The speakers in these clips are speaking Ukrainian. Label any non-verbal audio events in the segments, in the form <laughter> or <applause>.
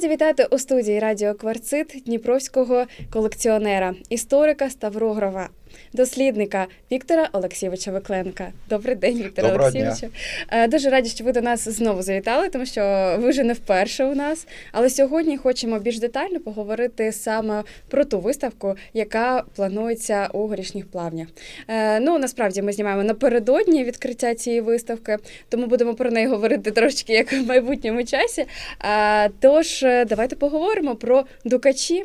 Раді вітати у студії Радіо Кварцит Дніпровського колекціонера, історика Ставрогрова, дослідника Віктора Олексійовича Викленка. Добрий день, Віктора Доброго. Олексійовича. Е, Дуже раді, що ви до нас знову завітали, тому що ви вже не вперше у нас. Але сьогодні хочемо більш детально поговорити саме про ту виставку, яка планується у горішніх плавнях. Е, Ну насправді ми знімаємо напередодні відкриття цієї виставки, тому будемо про неї говорити трошки як в майбутньому часі. Тож е, давайте поговоримо про дукачі.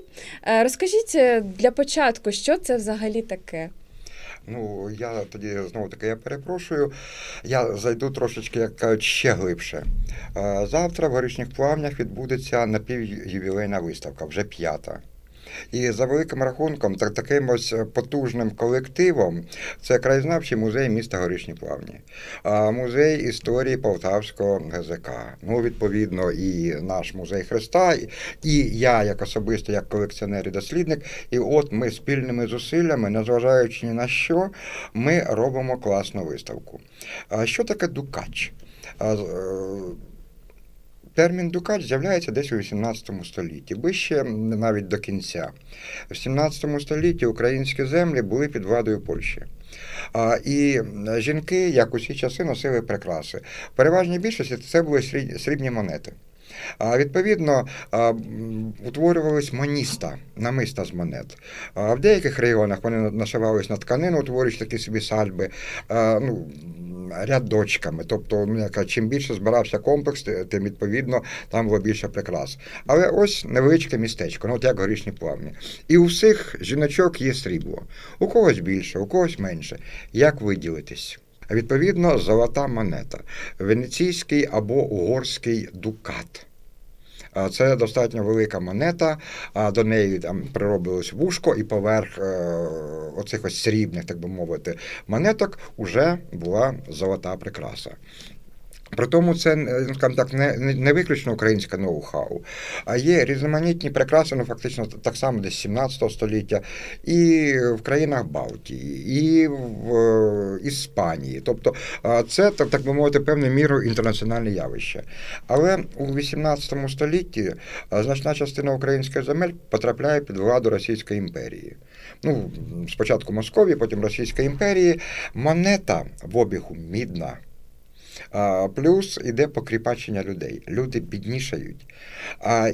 Розкажіть для початку, що це взагалі таке? Ну, я тоді знову таки я перепрошую. Я зайду трошечки, як кажуть, ще глибше. Е, Завтра в горішніх плавнях відбудеться напівювілейна виставка, вже п'ята. І за великим рахунком, так таким ось потужним колективом, це краєзнавчий музей міста Горішні Плавні, музей історії Полтавського ГЗК. Ну, відповідно, і наш музей Христа, і- я, як особисто, як колекціонер і дослідник. І от ми спільними зусиллями, незважаючи ні на що, ми робимо класну виставку. Що таке дукач? Термін дукач з'являється десь у 18 столітті, ближче навіть до кінця. В 17 столітті українські землі були під владою Польщі. І жінки, як усі часи, носили прикраси. В переважній більшості це були срібні монети. Відповідно, утворювались маніста, намиста з монет. В деяких регіонах вони нашивались на тканину, утворюючи такі собі сальби. Ну, рядочками. Тобто, ну, чим більше збирався комплекс, тим відповідно там було більше прикрас. Але ось невеличке містечко, ну от як горішні плавні. І у всіх жіночок є срібло. У когось більше, у когось менше. Як виділитись? Відповідно, золота монета, венеційський або угорський дукат. Це достатньо велика монета, а до неї там приробилось вушко, і поверх е, оцих ось срібних, так би мовити, монеток уже була золота прикраса. При тому це е, скажімо так, не, не- не виключно українське ноу-хау, а є різноманітні прикраси, ну фактично так само десь 17 століття, і в країнах Балтії, і в е, Іспанії. Тобто це, так, би мовити, певною мірою інтернаціональне явище. Але у 18 столітті значна частина українських земель потрапляє під владу Російської імперії. Ну, спочатку Московії, потім Російської імперії. Монета в обігу мідна. Плюс іде покріпачення людей. Люди біднішають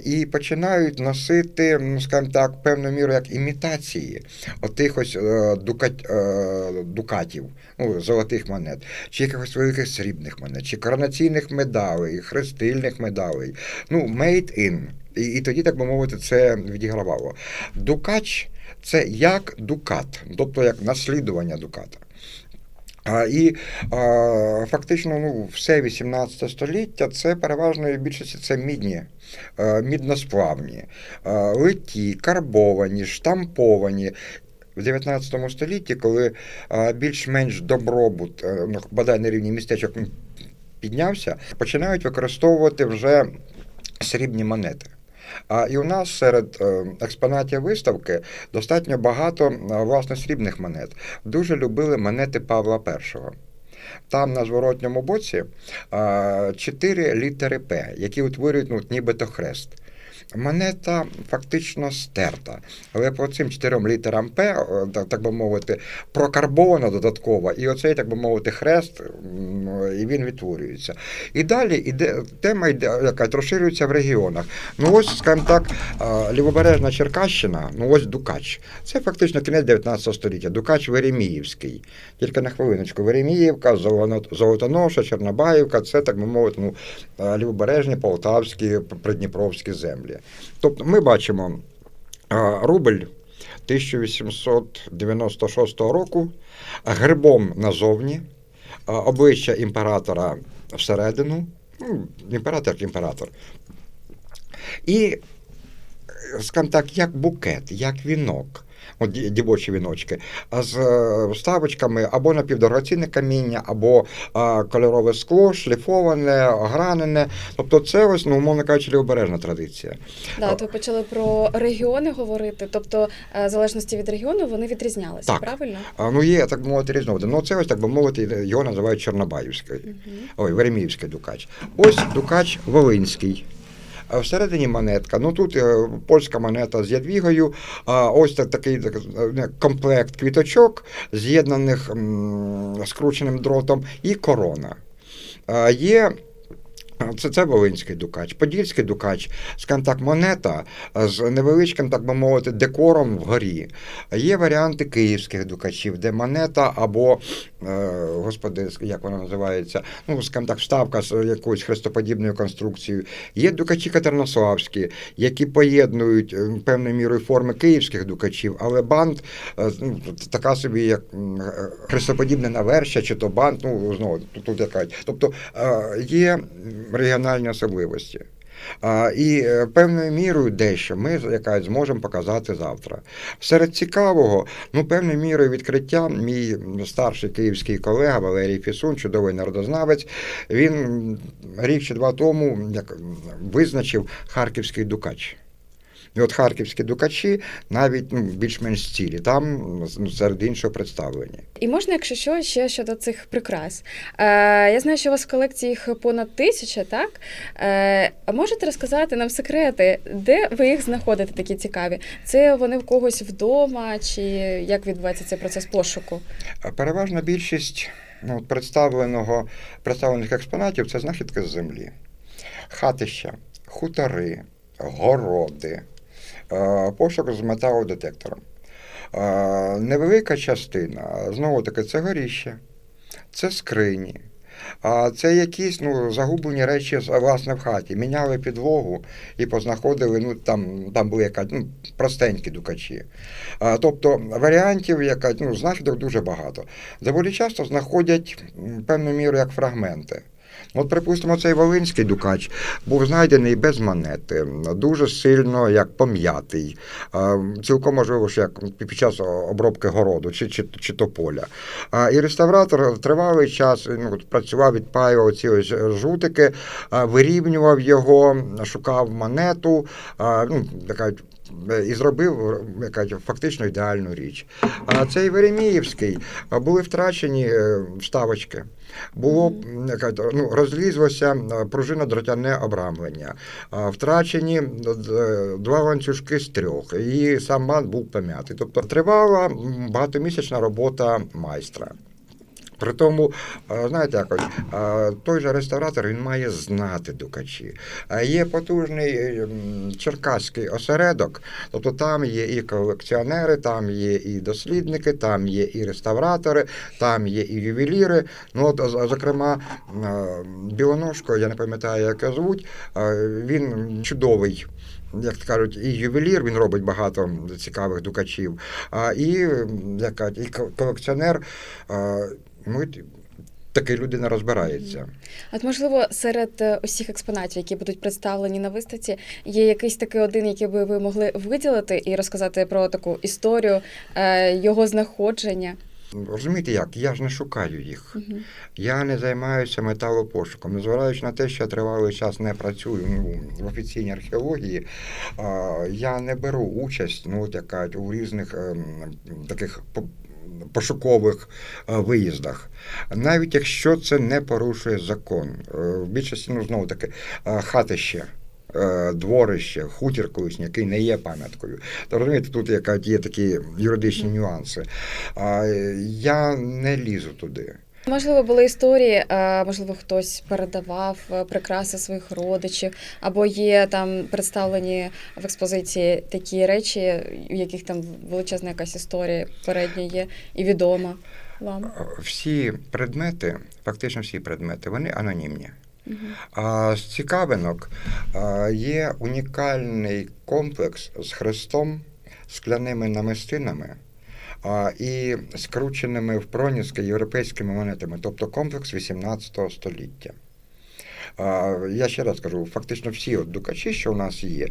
і починають носити, ну скажімо так, певну міру як імітації отих ось е, дукат, е, дукатів, ну, золотих монет, чи якихось великих срібних монет, чи коронаційних медалей, хрестильних медалей. Ну, made in. І, і тоді, так би мовити, це відігравало. Дукач це як дукат, тобто як наслідування дуката. А, і а, фактично ну, все 18 століття це переважної більшості це мідні, а, мідносплавні, а, литі, карбовані, штамповані. В 19 столітті, коли більш-менш добробут, е, ну, бодай на рівні містечок піднявся, починають використовувати вже срібні монети. А і у нас серед е, експонатів виставки достатньо багато е, власне срібних монет. Дуже любили монети Павла І. Там на зворотньому боці е, чотири літери П, які утворюють ну, нібито хрест. Монета фактично стерта, але по цим чотирьом літерам П, так, би мовити, прокарбована додатково, і оцей, так би мовити, хрест, і він відтворюється. І далі іде тема йде, яка розширюється в регіонах. Ну ось, скажімо так, лівобережна Черкащина, ну ось Дукач. Це фактично кінець 19 століття. Дукач Вереміївський. Тільки на хвилиночку. Вереміївка, Золотоноша, Чорнобаївка це, так би мовити, ну, лівобережні полтавські, придніпровські землі. Тобто ми бачимо рубль 1896 року грибом назовні, обличчя імператора всередину, ну, імператор імператор. І, скажімо так, як букет, як вінок. От дівочі віночки, а з е, вставочками або напівдорогоцінне каміння, або а, кольорове скло, шліфоване, огранене. Тобто це ось, ну, умовно кажучи, лівобережна традиція. Да, ви почали про регіони говорити, тобто, е, в залежності від регіону вони відрізнялися, Так. правильно? А, ну, є, так би мовити, різновиди. Ну, це ось, так би мовити, його називають Чорнобаївський. Угу. Ой, Вереміївський дукач. Ось дукач Волинський. А Всередині монетка. Ну тут е, польська монета з ядвігою. А ось так, такий так, е, комплект квіточок, з'єднаних скрученим дротом, і корона. Є це, це Волинський дукач, Подільський дукач, скажімо так, монета з невеличким, так би мовити, декором вгорі. Є варіанти київських дукачів, де монета або, е, господи, як вона називається, ну, скажімо так, вставка з якоюсь хрестоподібною конструкцією. Є дукачі катернославські, які поєднують певною мірою форми київських дукачів, але бант е, ну, така собі, як е, хрестоподібне навершя, чи то бант, ну, знову, тут, тут яка. Тобто є регіональні особливості. І е, певною мірою дещо ми якась зможемо показати завтра. Серед цікавого, ну певною мірою відкриття, мій старший київський колега Валерій Фісун, чудовий народознавець, він рік чи два тому як, визначив харківський дукач. І от харківські дукачі навіть ну, більш-менш цілі, там ну, серед іншого представлені. І можна, якщо що, ще щодо цих прикрас. Е, я знаю, що у вас в колекції їх понад тисяча, так? Е, а можете розказати нам секрети, де ви їх знаходите такі цікаві? Це вони в когось вдома, чи як відбувається цей процес пошуку? Переважна більшість ну, представленого, представлених експонатів це знахідки з землі. Хатища, хутори, городи, е, пошук з металодетектором. Невелика частина, знову таки, це горіще, це скрині. А це якісь ну, загублені речі власне в хаті. Міняли підлогу і познаходили, ну там, там були яка, ну, простенькі дукачі. Тобто варіантів, яка, ну, знахідок дуже багато. Доволі часто знаходять певну міру як фрагменти. От, припустимо, цей волинський дукач був знайдений без монети, дуже сильно як пом'ятий. Цілком можливо, що як під час обробки городу чи, чи, чи то поля. І реставратор тривалий час ну, працював, відпаював ці ось жутики, вирівнював його, шукав монету, ну, така, і зробив яка, фактично ідеальну річ. А цей Вереміївський були втрачені е, вставочки. Було ну, розлізлося е, пружино дротяне обрамлення, втрачені е, два ланцюжки з трьох, і сам бант був пом'ятий. Тобто тривала багатомісячна робота майстра. При тому, е, знаєте, як от, е, той же реставратор він має знати дукачі. Є потужний е, черкаський осередок, тобто там є і колекціонери, там є і дослідники, там є і реставратори, там є і ювеліри. Ну, от, зокрема, Білоножко, я не пам'ятаю, як його звуть, він чудовий. Як кажуть, і ювелір він робить багато цікавих дукачів, а і як кажуть, і ко- колекціонер. Ну, і такий людина розбирається. От, можливо, серед е, усіх експонатів, які будуть представлені на виставці, є якийсь такий один, який би ви могли виділити і розказати про таку історію е, його знаходження. Розумієте як? Я ж не шукаю їх. Мгм. Я не займаюся металопошуком. Незважаючи на те, що я тривалий час не працюю ну, в офіційній археології, а, я не беру участь ну, от, яка, у різних ем, таких пошукових е, виїздах. Навіть якщо це не порушує закон. Е, В більшості, ну, знову таки, е, хатище. Дворище, хутір колишній, який не є пам'яткою. То розумієте, тут яка є такі юридичні нюанси. Я не лізу туди. Можливо, були історії, е, можливо, хтось передавав е, прикраси своїх родичів, або є там представлені в експозиції такі речі, у яких там величезна якась історія передня є і відома вам. Всі предмети, фактично всі предмети, вони анонімні. А з цікавинок є унікальний комплекс з хрестом, скляними намистинами і скрученими в проніски європейськими монетами, тобто комплекс 18 століття. Я ще раз кажу, фактично всі от дукачі, що у нас є,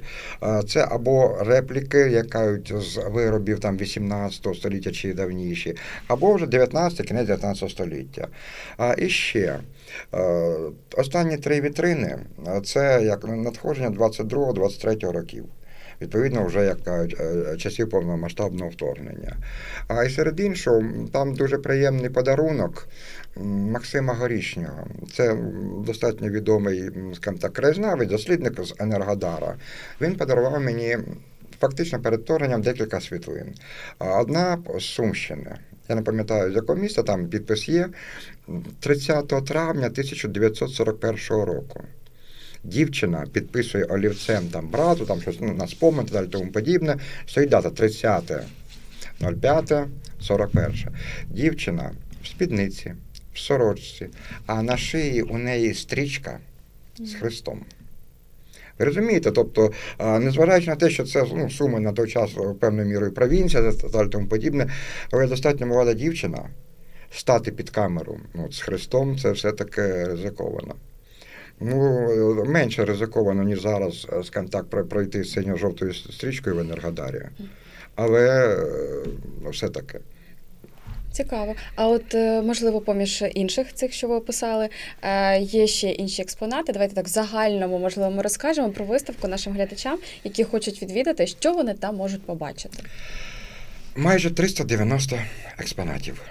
це або репліки, яка з виробів там 18 століття чи давніші, або вже 19 кінець 19 століття. А, і ще останні три вітрини це як надходження 22-23 років. Відповідно, вже як кажуть, е, часів повномасштабного вторгнення. А і серед іншого, там дуже приємний подарунок Максима Горішнього. Це достатньо відомий, скажімо так, краєзнавець, дослідник з Енергодара. Він подарував мені фактично перед вторгненням декілька світлин. Одна з Сумщини. Я не пам'ятаю, з якого міста там підпис є 30 травня 1941 року. Дівчина підписує олівцем там брату, там щось ну, на спомин і далі тому подібне. Стоїть дата 30 05 41. Дівчина в спідниці, в сорочці, а на шиї у неї стрічка з Христом. Ви розумієте, тобто, незважаючи на те, що це ну, суми на той час певною мірою провінція та далі тому подібне, але достатньо молода дівчина стати під камеру ну, з Христом, це все-таки ризиковано. Ну, менше ризиковано, ніж зараз, е, скажімо так, про- пройти з синьо-жовтою стрічкою в Енергодарі. Але е, ну, все-таки. Цікаво. А от е, можливо, поміж інших цих, що ви описали, е, є ще інші експонати. Давайте так в загальному, можливо, ми розкажемо про виставку нашим глядачам, які хочуть відвідати, що вони там можуть побачити. Майже 390 експонатів.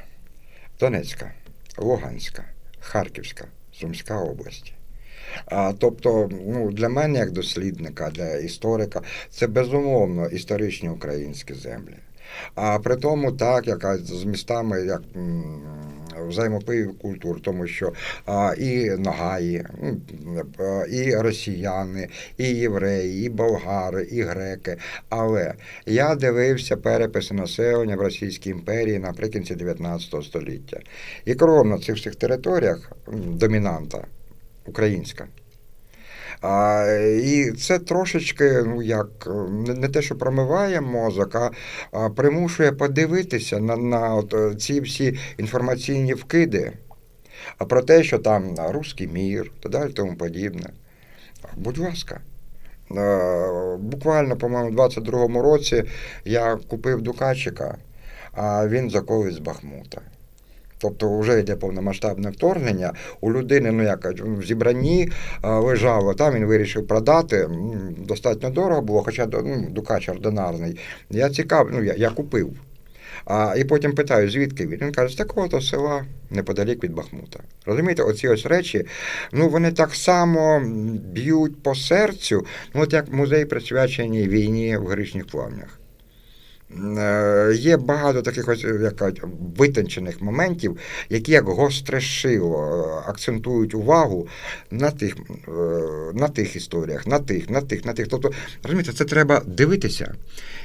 Донецька, Луганська, Харківська, Сумська області. А, тобто, ну, для мене, як дослідника, для історика, це безумовно історичні українські землі. А при тому, так, яка з містами як м, взаємопливів культур, тому що а, і Нагаї, і росіяни, і євреї, і болгари, і греки. Але я дивився переписи населення в Російській імперії наприкінці 19 століття. І кров на цих всіх територіях домінанта українська. А, і це трошечки, ну як, не, те, що промиває мозок, а, а примушує подивитися на, на от, ці всі інформаційні вкиди, а про те, що там а, руський мір та далі тому подібне. Будь ласка. Буквально, по-моєму, у 22-му році я купив Дукачика, а він заколись з Бахмута. Тобто вже йде повномасштабне вторгнення. У людини, ну як в зібранні е, лежало, там він вирішив продати. Достатньо дорого було, хоча ну, Дукач ординарний. Я цікав, ну я, я купив. А, і потім питаю, звідки він? Він каже, з такого-то села неподалік від Бахмута. Розумієте, оці ось речі, ну вони так само б'ють по серцю, ну от як музей присвячений війні в Горішніх плавнях. Е, Є багато таких ось як кажуть, витончених моментів, які як гостре шило е, акцентують увагу на тих, е, на тих історіях, на тих, на тих, на тих. Тобто, розумієте, це треба дивитися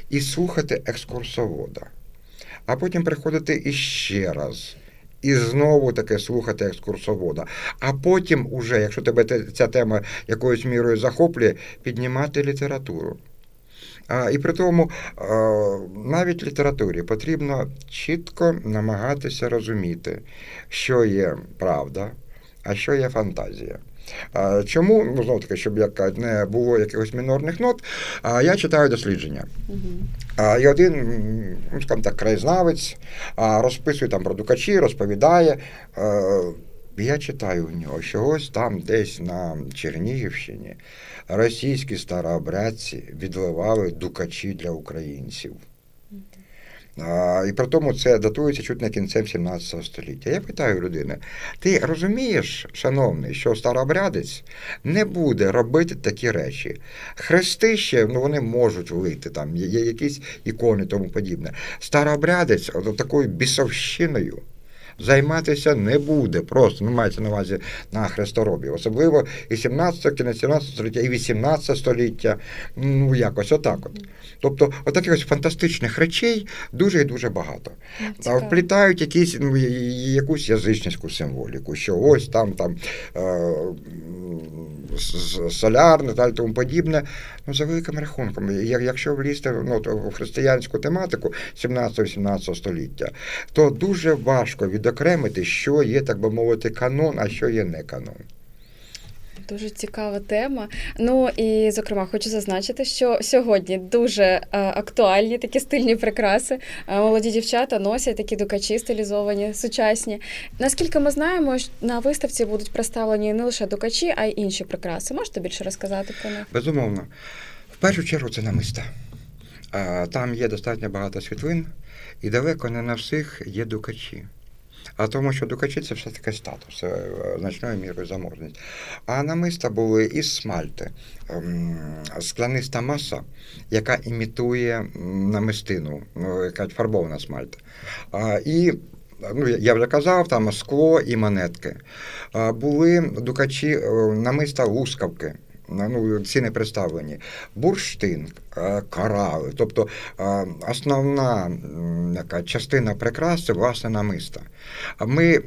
і слухати екскурсовода, а потім приходити іще раз. І знову таки слухати екскурсовода. А потім, уже, якщо тебе ця тема якоюсь мірою захоплює, піднімати літературу. А, і при тому а, навіть літературі потрібно чітко намагатися розуміти, що є правда, а що є фантазія. Чому, ну знову таки, щоб як не було якихось мінорних нот, я читаю дослідження. Угу. І один, ну, скажімо так, краєзнавець розписує там про дукачі, розповідає. Я читаю в нього, що ось там десь на Чернігівщині російські старообрядці відливали дукачі для українців. І при тому це датується чуть не кінцем 17 століття. Я питаю людини: ти розумієш, шановний, що старообрядець не буде робити такі речі? Хрести ще ну, вони можуть вийти, там є, якісь ікони тому подібне. Старообрядець такою бісовщиною. Займатися не буде просто, ну мається на увазі на хресторобів. Особливо і 17, кінець 17 століття, і 18 століття. Ну якось отак от. Тобто, отаких ось фантастичних речей дуже і дуже багато. А вплітають якісь, ну, якусь язичницьку символіку, що ось там, там е, солярне та тому подібне. Ну, за великим рахунком, якщо влізти ну, в християнську тематику 17-18 століття, то дуже важко відокремити, що є, так би мовити, канон, а що є не канон. Дуже цікава тема. Ну і зокрема, хочу зазначити, що сьогодні дуже е, актуальні такі стильні прикраси. Е, молоді дівчата носять такі дукачі стилізовані, сучасні. Наскільки ми знаємо, на виставці будуть представлені не лише дукачі, а й інші прикраси. Можете більше розказати про них? Безумовно. В першу чергу це намиста. Там є достатньо багато світлин, і далеко не на всіх є дукачі. А тому, що дукачі це все таки статус, е, значною мірою заможність. А намиста були із смальти, ем, скляниста маса, яка імітує намистину, ну, яка фарбована смальта. І Ну, я- вже казав, там скло і монетки. Були дукачі е, намиста лускавки. Ну, не представлені. Бурштин, е, корали. Тобто е, основна яка частина прикрас це власне намиста. Ми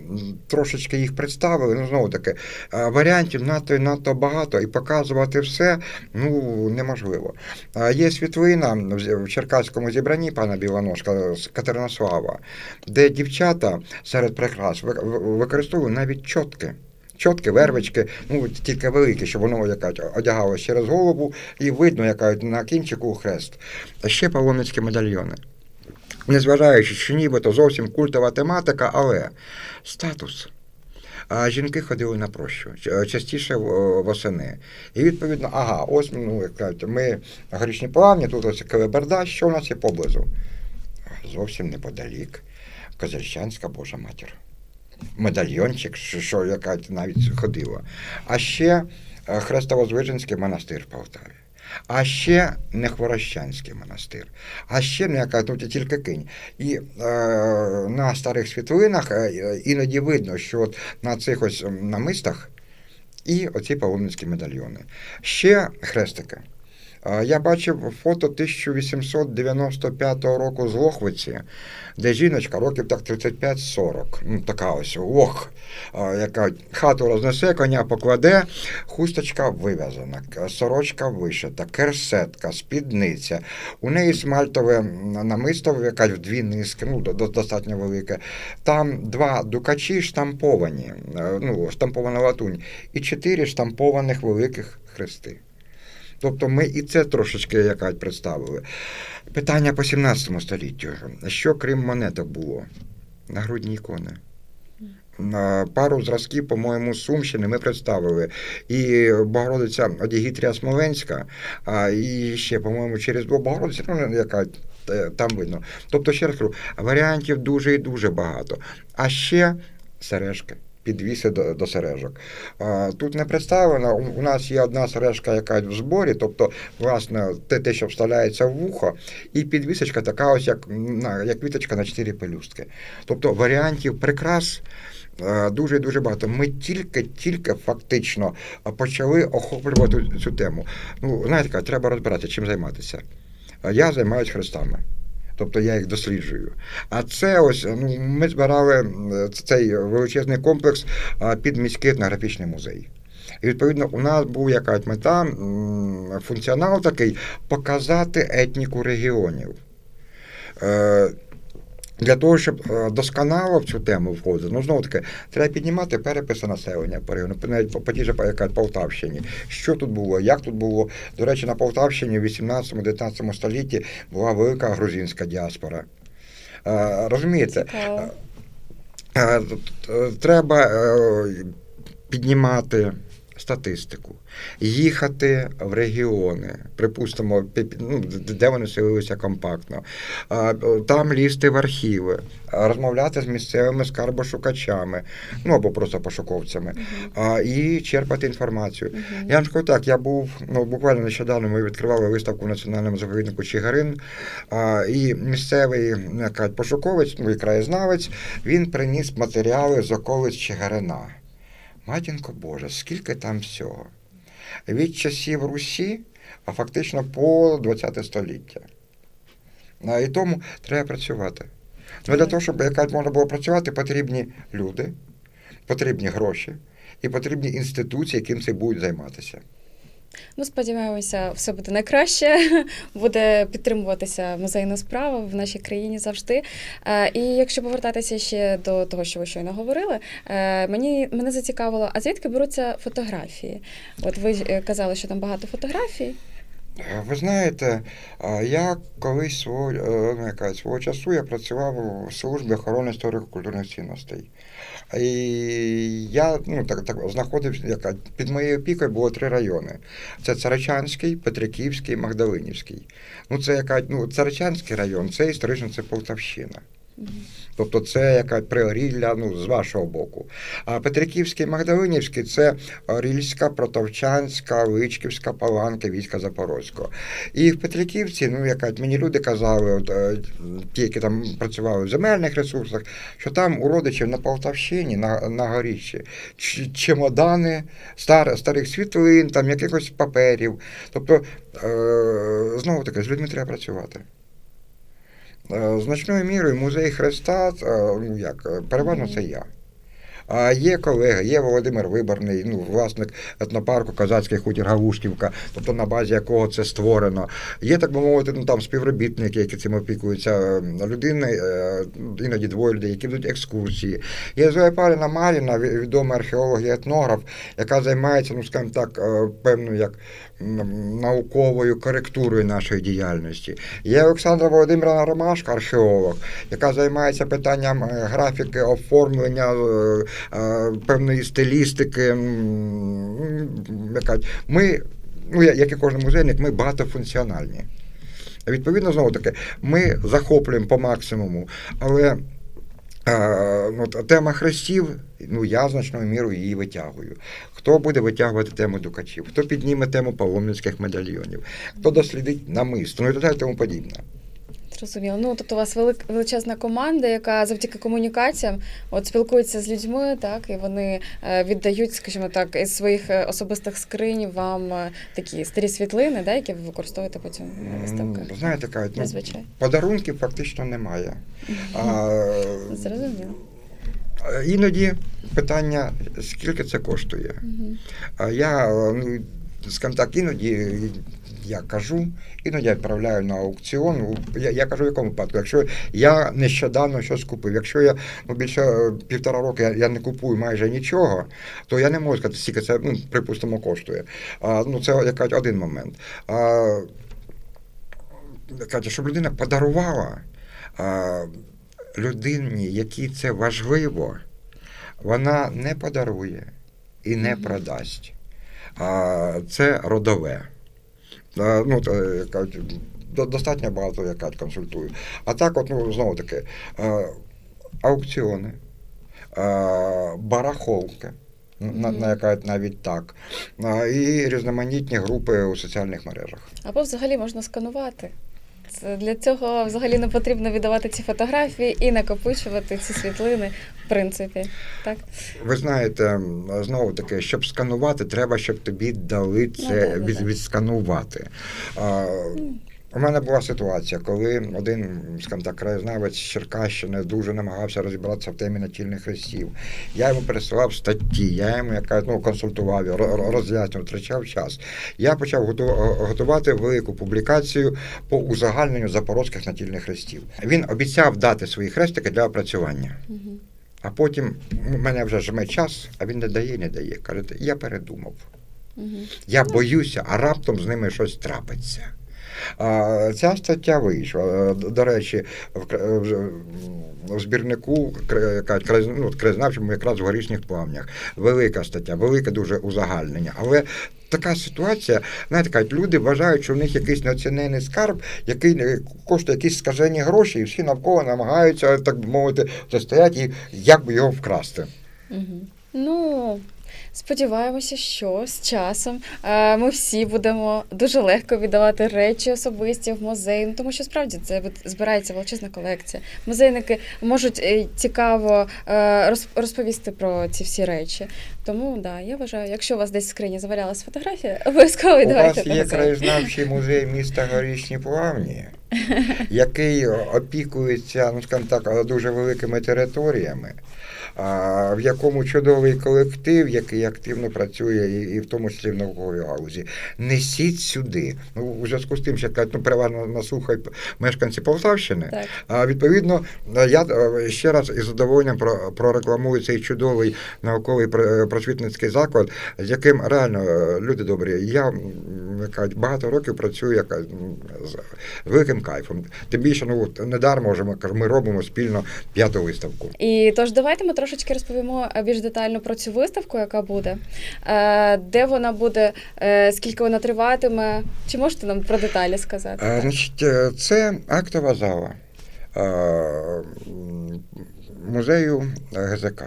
трошечки їх представили, ну знову таки, е, варіантів надто надто багато, і показувати все ну, неможливо. Є світлина в Черкаському зібранні пана Білоножка з Катеринослава, де дівчата серед прикрас ви- ви- використовують навіть чотки. Чотки, вервички, ну тільки великі, щоб воно яка одягалося через голову, і видно, яка на кінчику хрест. А ще паломницькі медальйони. Незважаючи, що нібито зовсім культова тематика, але статус. А жінки ходили на прощу, частіше восени. І відповідно, ага, ось ну, кажуть, ми горішні плавні, тут ось Калиберда, що у нас є поблизу? Зовсім неподалік. Козельщанська Божа матір. Медальйончик, що, яка навіть ходила. А ще е, Хрестово-Звиженський монастир в Полтаві. А ще Нехворощанський монастир, а ще ну, яка тут тільки кинь. І е, на старих світлинах е, іноді видно, що от на цих ось намистах і оці паломницькі медальйони. Ще хрестики. Я бачив фото 1895 року з Лохвиці, де жіночка років так 35-40. Ну, така ось лох, яка хату рознесе, коня покладе, хусточка вив'язана, сорочка вишита, керсетка, спідниця. У неї смальтове намисто, яка в дві низки, ну, до- до- достатньо велике. Там два дукачі штамповані, е, ну, штампована латунь, і чотири штампованих великих хрести. Тобто ми і це трошечки якась представили. Питання по 17 століттю. Що крім монеток було? Нагрудні ікони. Пару зразків, по-моєму, Сумщини ми представили. І Богородиця Одігітрія Смоленська, а і ще, по-моєму, через Богородиця, ну, яка е, там видно. Тобто, ще раз кажу, варіантів дуже і дуже багато. А ще сережки. Підвіси до, до сережок. А, Тут не представлено. У, нас є одна сережка, яка в зборі, тобто, власне, те, те, що вставляється в вухо, і підвісочка така, ось як, як квіточка на чотири пелюстки. Тобто варіантів прикрас дуже дуже багато. Ми тільки-тільки фактично почали охоплювати цю тему. Ну, знаєте, треба розбиратися, чим займатися. Я займаюся хрестами. Тобто я їх досліджую. А це ось ну, ми збирали цей величезний комплекс під міський етнографічний музей. І відповідно у нас був якась мета, функціонал такий показати етніку регіонів. Для того, щоб е, досконало в цю тему входити, ну знову таки, треба піднімати переписи населення по регіону, навіть по, по тій же Полтавщині. Що тут було, як тут було. До речі, на Полтавщині в 18-19 столітті була велика грузинська діаспора. Е, Розумієте. Е, Треба піднімати статистику, їхати в регіони, припустимо, ну, де вони селилися компактно, там лізти в архіви, розмовляти з місцевими скарбошукачами, ну або просто пошуковцями, і черпати інформацію. Я вам скажу так, я був ну, буквально нещодавно ми відкривали виставку в національному заповіднику Чигарин, і місцевий ну, кажуть, пошуковець, ну і краєзнавець, він приніс матеріали з околиць Чигарина. Матінко Боже, скільки там всього? Від часів Русі, а фактично по 20 століття. І тому треба працювати. Ну, для того, щоб якась можна було працювати, потрібні люди, потрібні гроші і потрібні інституції, яким це будуть займатися. Ну, сподіваємося, все буде найкраще. <laughs> Буде підтримуватися музейна справа в нашій країні завжди. Е, І якщо повертатися ще до того, що ви щойно говорили, е, мені мене зацікавило, а звідки беруться фотографії? От ви е, казали, що там багато фотографій. Ви знаєте, я колись свого, е, ну, яка, свого часу я працював у службі охорони історико-культурних цінностей. І я ну, так, так, знаходився, яка, під моєю опікою було три райони. Це Царичанський, Петриківський, Магдалинівський. Ну, це яка, ну, Царичанський район, це історично це Полтавщина. Тобто це яка приорілля ну, з вашого боку. А Петриківський і Магдалинівський це Орільська, Протовчанська, Личківська, Паланка, війська Запорозького. І в Петриківці, ну яка мені люди казали, от, е, ті, які там працювали в земельних ресурсах, що там у родичів на Полтавщині, на, на горіщі, чемодани, стар, старих світлин, там якихось паперів. Тобто, е, знову таки, з людьми треба працювати. Е, Значною мірою музей Христа, е, ну як, е, переважно це я. А є колеги, є Володимир Виборний, ну, власник етнопарку Козацький хутір Галушківка, тобто на базі якого це створено. Є, так би мовити, ну, там співробітники, які цим опікуються, людини, іноді двоє людей, які ведуть екскурсії. Є Зоя Павлівна Маріна, відома археолог і етнограф, яка займається, ну скажімо так, певною як науковою коректурою нашої діяльності. Є Олександра Володимирівна Ромашка, археолог, яка займається питанням е, графіки, оформлення е, е, певної стилістики. Ми, ну як і кожен музейник, ми багатофункціональні. Відповідно, знову таки, ми захоплюємо по максимуму, але ну, тема хрестів, ну я значною мірою її витягую. Хто буде витягувати тему дукачів, хто підніме тему паломницьких медальйонів, хто дослідить намисто, ну і так далі тому подібне. Зрозуміло. Ну тут у вас велик, величезна команда, яка завдяки комунікаціям от спілкується з людьми, так і вони е, віддають, скажімо так, із своїх е, особистих скринь вам е, такі старі світлини, да, які ви використовуєте потім на виставках. Знаєте, кажуть, ну, подарунків фактично немає. А, Зрозуміло. А іноді питання, скільки це коштує. А я, е, ну, скажімо так, іноді я кажу, іноді я відправляю на аукціон. Я, я кажу, в якому випадку. Якщо я нещодавно щось купив, якщо я ну, більше е, півтора року я, я не купую майже нічого, то я не можу сказати, скільки це, ну, припустимо, коштує. А, ну, це якась один момент. А, каже, щоб людина подарувала а, людині, якій це важливо, вона не подарує і не продасть. А, це родове. Ну, достатньо багато я консультую. А так, от, ну, знову таки, аукціони, барахолки. На, Мгм. на яка навіть так, і різноманітні групи у соціальних мережах. Або взагалі можна сканувати. Для цього взагалі не потрібно віддавати ці фотографії і накопичувати ці світлини, в принципі. Так? Ви знаєте, знову таки, щоб сканувати, треба, щоб тобі дали Ну, це від, відсканувати. А, у мене була ситуація, коли один, скажімо так, краєзнавець з Черкащини дуже намагався розібратися в темі натільних хрестів. Я йому пересилав статті, я йому яка, ну, консультував, роз'яснював, втрачав час. Я почав готувати велику публікацію по узагальненню запорозьких натільних хрестів. Він обіцяв дати свої хрестики для опрацювання. А потім мене вже жме час, а він не дає, не дає. Каже, я передумав. Я боюся, а раптом з ними щось трапиться. А, ця стаття вийшла. Е, До речі, в, в збірнику ну, краєзнавчому якраз в горішніх плавнях. Велика стаття, велике дуже узагальнення. Але така ситуація, знаєте, кажуть, люди вважають, що в них якийсь неоцінений скарб, який е, коштує якісь скажені гроші, і всі навколо намагаються, так би мовити, стоять і як би його вкрасти. Мгм. Ну, сподіваємося, що з часом е, ми всі будемо дуже легко віддавати речі особисті в музей, ну, тому що справді це збирається величезна колекція. Музейники можуть е, цікаво е, розповісти про ці всі речі. Тому да, я вважаю, якщо у вас десь в скрині завалялась фотографія, <laughs> обов'язково У віддавайте вас є краєзнавчий музей міста Горішні Плавні, <laughs> який опікується, ну скажімо так, дуже великими територіями, в якому чудовий колектив, який активно працює, і, і в тому числі в науковій галузі. Несіть сюди. Ну, у зв'язку з тим, що кажуть, ну, переважно нас слухають мешканці Полтавщини. Так. А відповідно, я е, ще раз із задоволенням про- прорекламую цей чудовий науковий про- просвітницький заклад, з яким реально е, люди добрі. Я кажуть, багато років працюю як, з великим кайфом. Тим більше, ну от недармо вже ми, робимо спільно п'яту виставку. І тож давайте ми трошечки розповімо е, більш детально про цю виставку, яка буде, Е, де вона буде, е, скільки вона триватиме. Чи можете нам про деталі сказати? Е, Значить, це актова зала музею ГЗК.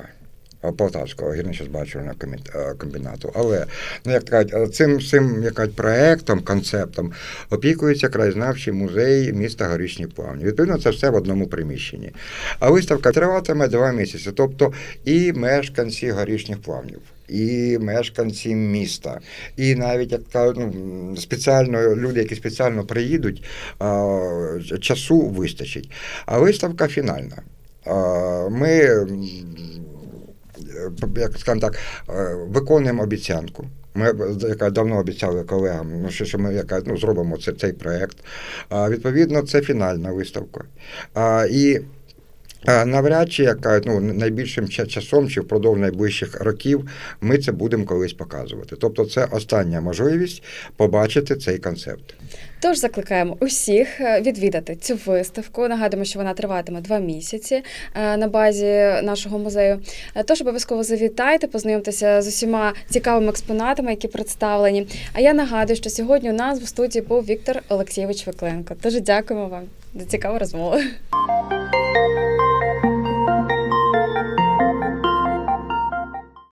Полтавського гірничо-збагачувального комі- е, комбінату. Але ну, як кажуть, е, цим, цим як кажуть, проектом, концептом опікується краєзнавчий музей міста Горішні Плавні. Відповідно, це все в одному приміщенні. А виставка триватиме два місяці. Тобто і мешканці горішніх плавнів, і мешканці міста, і навіть як кажуть, ну, спеціально люди, які спеціально приїдуть, часу вистачить. А виставка фінальна. Ми, як скажемо так, е, виконуємо обіцянку. Ми яка давно обіцяли колегам, ну що, що ми яка ну зробимо це, цей проект. Відповідно, це фінальна виставка. А, і навряд чи яка ну найбільшим часом чи впродовж найближчих років ми це будемо колись показувати. Тобто, це остання можливість побачити цей концепт. Тож закликаємо усіх е, відвідати цю виставку. Нагадуємо, що вона триватиме два місяці е, на базі нашого музею. Е, Тож обов'язково завітайте, познайомтеся з усіма цікавими експонатами, які представлені. А я нагадую, що сьогодні у нас в студії був Віктор Олексійович Викленко. Дуже дякуємо вам за цікаву розмову.